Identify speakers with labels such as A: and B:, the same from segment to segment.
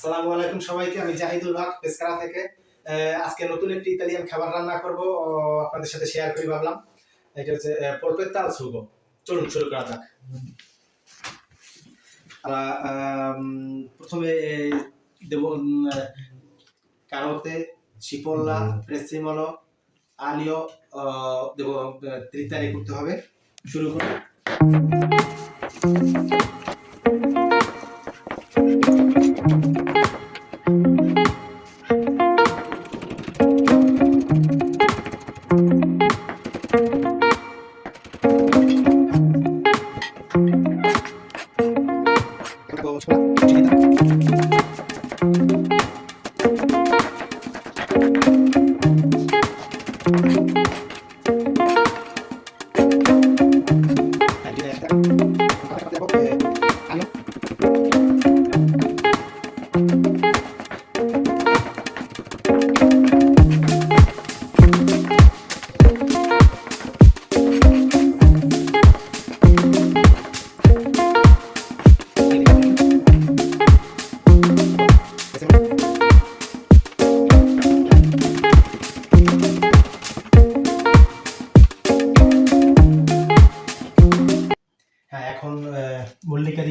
A: আসসালামু আলাইকুম সবাইকে, আমি জাহিদুল হক পেসকারা থেকে। আজকে নতুন একটি ইতালিয়ান খাবার রান্না করব আপনাদের সাথে শেয়ার করি ভাবলাম। এটা হচ্ছে পোলপেত্তাল সুগো চলুন, শুরু করা যাক। প্রথমে দেব কারোতে চিপল্লা প্রেসিমলো, আলিও দেব ত্রিতারি করতে হবে। শুরু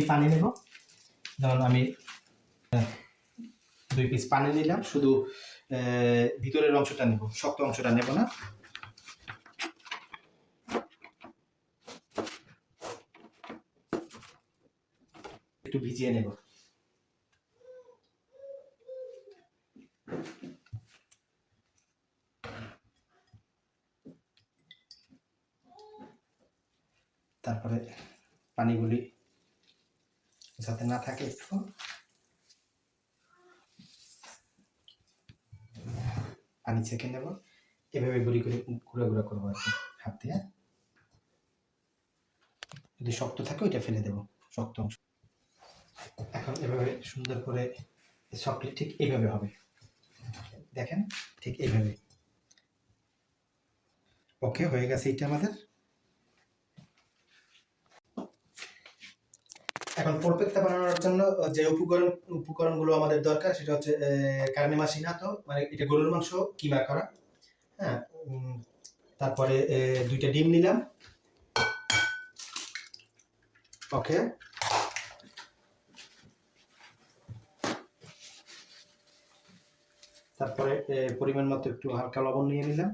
A: পানি নেব। যেমন আমি দুই পিস পানি নিলাম, শুধু ভিতরের অংশটা নেব, শক্ত অংশটা নেব না। একটু ভিজিয়ে নেব তারপরে পানিগুলি যাতে না থাকে একটু। পানি ছেঁকে নেব? এভাবে গুঁড়ি করে গুঁড়া গুঁড়া করব আর কি, হাত দিয়ে। যদি শক্ত থাকে ওইটা ফেলে দেব, শক্ত অংশ। এখন এভাবে সুন্দর করে চকলেট ঠিক এইভাবে হবে। দেখেন, ঠিক এইভাবে। ওকে, হয়ে গেছে এটা আমাদের। এখন পোলপেত্তা বানানোর জন্য যে উপকরণ, উপকরণগুলো আমাদের দরকার, সেটা হচ্ছে কারণে মাসি না মাসিনাতো মানে এটা গরুর মাংস, কিমা করা হ্যাঁ তারপরে দুইটা ডিম নিলাম। ওকে। তারপরে পরিমাণ মতো একটু হালকা লবণ নিয়ে নিলাম।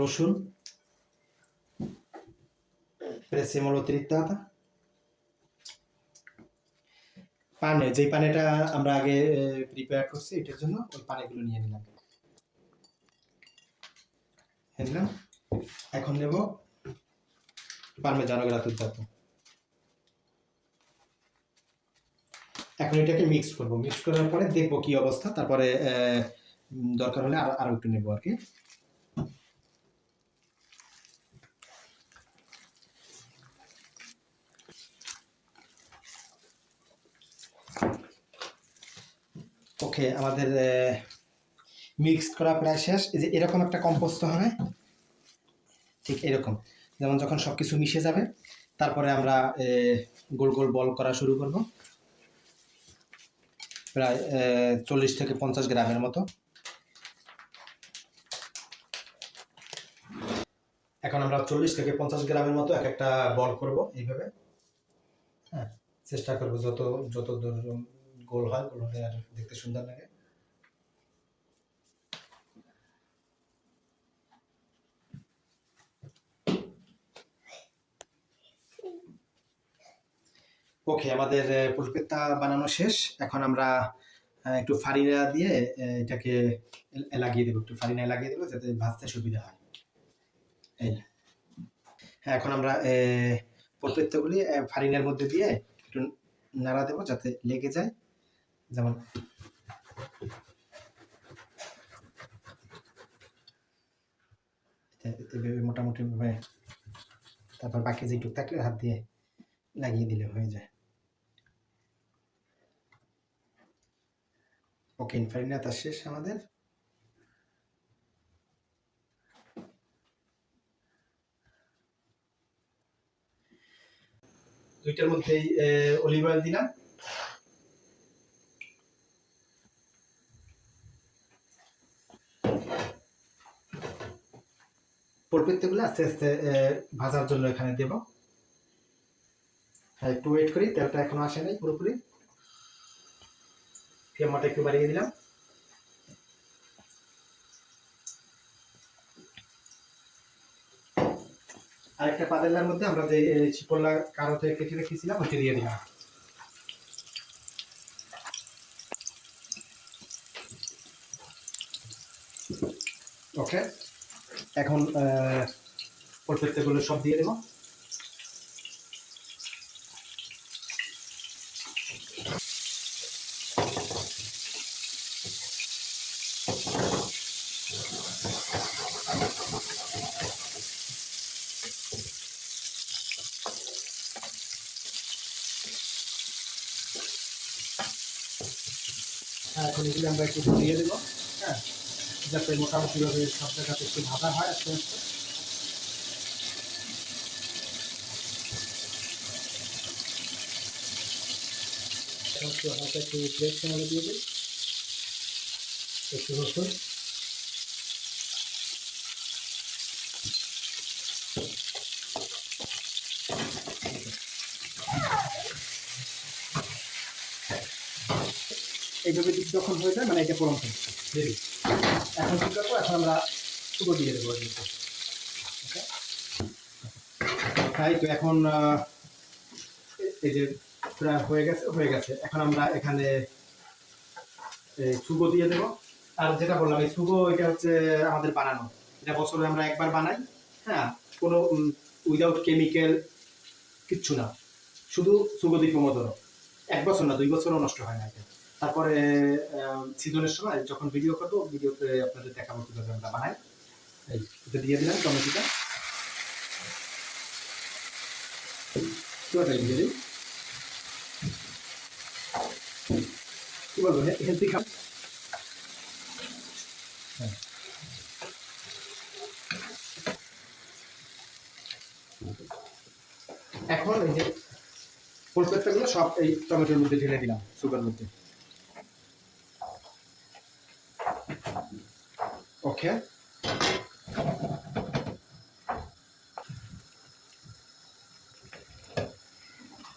A: রসুন presimolo trittata পানে যে পানিটা আমরা আগে প্রিপেয়ার করছি, এটার জন্য ওই পানিগুলো নিয়ে নিলাম। নিলাম এখন নেব পারমেজানো গ্রাতুজ্জাতো এখন এটাকে মিক্স করব। মিক্স করার পরে দেখব কি অবস্থা, তারপরে দরকার হলে আর আরও একটু নেব আর কি। ওকে, আমাদের মিক্স করা প্রায় শেষ। এই যে এরকম একটা কম্পোস্ট হয় ঠিক এরকম। যেমন যখন সব কিছু মিশে যাবে, তারপরে আমরা গোল গোল বল করা শুরু করব। প্রায় চল্লিশ থেকে পঞ্চাশ গ্রামের মতো। এখন আমরা চল্লিশ থেকে পঞ্চাশ গ্রামের মতো এক একটা বল করব এইভাবে। হ্যাঁ চেষ্টা করব যত যত গোল হয়, গোল হলে আর দেখতে সুন্দর লাগে। ওকে আমাদের পুলপেত্তা বানানো শেষ। এখন আমরা একটু ফারিনা দিয়ে এটাকে লাগিয়ে দেবো। একটু ফারিনা লাগিয়ে দেবো যাতে ভাজতে সুবিধা হয়। এই। হ্যাঁ এখন আমরা পুলপেত্তাগুলি ফারিনার মধ্যে দিয়ে একটু নাড়া দেবো যাতে লেগে যায়। যেমন মোটামুটি ভাবে তারপর বাকি যেটুক থাকলে হাত দিয়ে লাগিয়ে দিলে হয়ে যায়। ওকে ইনফারিনাতা শেষ আমাদের। দুইটার মধ্যেই অলিভ অয়েল দিলাম। পোলপেত্তগুলো আস্তে আস্তে ভাজার জন্য এখানে দেব। হ্যাঁ একটু ওয়েট করি, তেলটা এখনও আসে নাই পুরোপুরি। ফ্লেমটা একটু বাড়িয়ে দিলাম। আর একটা পাতেলার মধ্যে আমরা যে চিপল্লা থেকে কেটে রেখেছিলাম, ওইটা দিয়ে দিলাম। ওকে এখন পোলপেত্তেগুলো সব দিয়ে দেবো। হ্যাঁ এখন এগুলো আমরা একটু দিয়ে দেবো। হ্যাঁ। যাতে মোটামুটিভাবে সব জায়গাতে একটু ভাজা হয় আস্তে আস্তে একটু ব্রেক সময় দিয়ে দিই, একটু রসুন। এইভাবে যখন হয়ে যায় মানে এটা পরম রেডি এখন কি করব? এখন আমরা শুকো দিয়ে দেবো তাই তো এখন এই যে প্রায় হয়ে গেছে হয়ে গেছে। এখন আমরা এখানে সুগো দিয়ে দেবো। আর যেটা বললাম, এই সুগো এটা হচ্ছে আমাদের বানানো। এটা বছরে আমরা একবার বানাই হ্যাঁ? কোনো উইদাউট কেমিক্যাল কিচ্ছু না। শুধু সুগদি প্রমোদর এক বছর না, দুই বছরও নষ্ট হয় না এটা। তারপরে সিজনের সময় যখন ভিডিও করব ভিডিওতে আপনাদের দেখাবো কীভাবে আমরা বানাই। এটা দিয়ে দিলাম টমেটোটা। বলব হেলদি হ্যাঁ। এখন এই যে সব এই টমেটোর মধ্যে ঢেলে দিলাম সুগার মধ্যে। ওকে।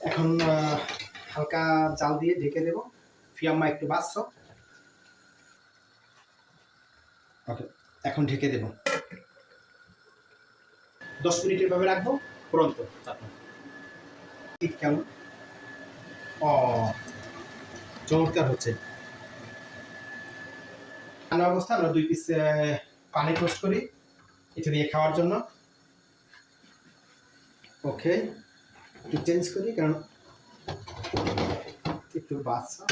A: এখন হালকা জাল দিয়ে ঢেকে দেব। ফিয়াম্মা একটু বাঁচছ। ওকে, এখন ঢেকে দেব। দশ মিনিট এভাবে রাখব পরন্ত ঠিক কেমন? ও, চমৎকার হচ্ছে। ঠান্ডা অবস্থা, আমরা দুই পিস পানি টোস্ট করি, এটা দিয়ে খাওয়ার জন্য। ওকে একটু চেঞ্জ করি, কারণ একটু বাচ্চা।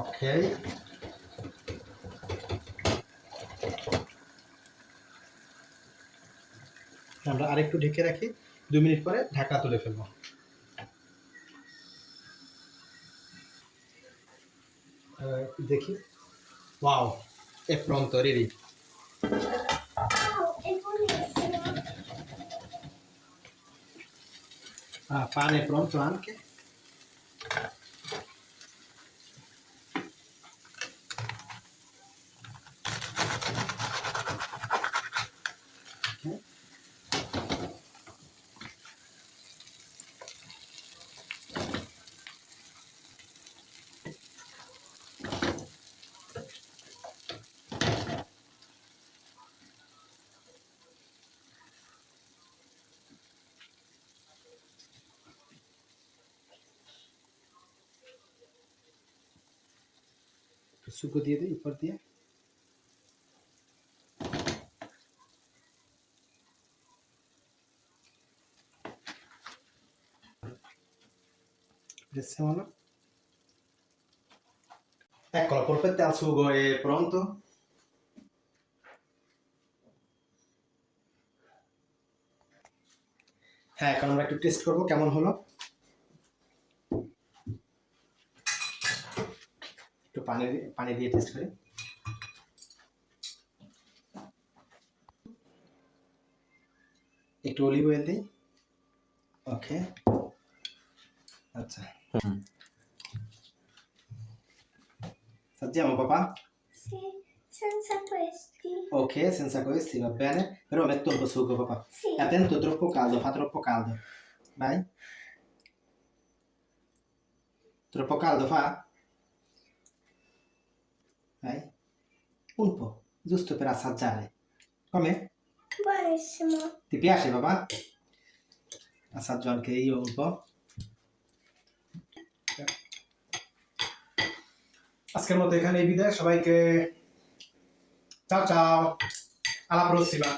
A: ওকে আমরা আরেকটু ঢেকে রাখি, দুই মিনিট পরে ঢাকা তুলে ফেলব। দেখি। Wow, è pronto, Riri. Wow, è buonissimo. Ah, pane è pronto anche? একটু শুকো দিয়ে দিই উপর দিয়ে Adesso Eccolo, polpette al sugo è pronto. হ্যাঁ এখন আমরা একটু টেস্ট করব কেমন হলো পানি দিয়ে- পানি দিয়ে টেস্ট করি একটু অলিভ অয়েল দিই Ok. Aspetta. Assaggiamo papà?
B: Sì, senza questi.
A: Ok, senza questi va bene. Però metto un po' sugo papà.
B: Sì.
A: E attento, troppo caldo, fa troppo caldo. Vai. Troppo caldo fa? Vai. Un po', giusto per assaggiare. Come?
B: Buonissimo.
A: Ti piace papà? Assaggio anche io un po'. আজকের মতো এখানে বিদায় সবাইকে চাও চাও alla prossima